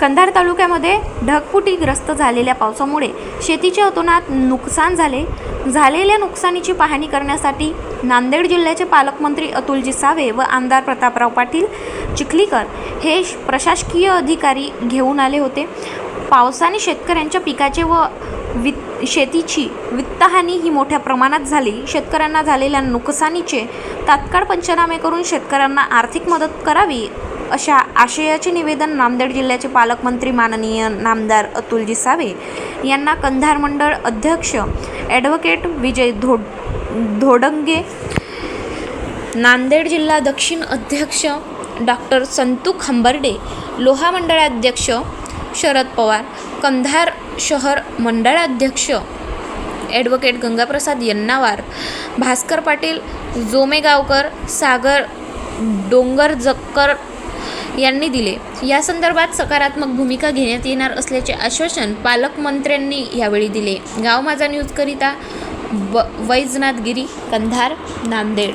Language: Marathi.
कंधार तालुक्यामध्ये ढगफुटीग्रस्त झालेल्या पावसामुळे शेतीच्या अतोनात नुकसान झाले. झालेल्या नुकसानीची पाहणी करण्यासाठी नांदेड जिल्ह्याचे पालकमंत्री अतुलजी सावे व आमदार प्रतापराव पाटील चिखलीकर हे श- प्रशासकीय अधिकारी घेऊन आले होते. पावसाने शेतकऱ्यांच्या पिकाचे व वित शेतीची वित्तहानी ही मोठ्या प्रमाणात झाली. शेतकऱ्यांना झालेल्या नुकसानीचे तात्काळ पंचनामे करून शेतकऱ्यांना आर्थिक मदत करावी अशा आशयाचे निवेदन नांदेड जिल्ह्याचे पालकमंत्री माननीय नामदार अतुलजी सावे यांना कंधार मंडळ अध्यक्ष ॲडव्होकेट विजय धोड धोडंगे नांदेड जिल्हा दक्षिण अध्यक्ष डॉक्टर संतू खंबर्डे लोहा मंडळाध्यक्ष शरद पवार कंधार शहर मंडळाध्यक्ष ॲडव्होकेट गंगाप्रसाद यन्नावार भास्कर पाटील जोमेगावकर सागर डोंगरजक्कर यांनी दिले. या संदर्भात सकारात्मक भूमिका घेण्यात येणार असल्याचे आश्वासन पालकमंत्र्यांनी यावेळी दिले. गाव माझा न्यूजकरिता ब वैजनाथ गिरी कंधार नांदेड.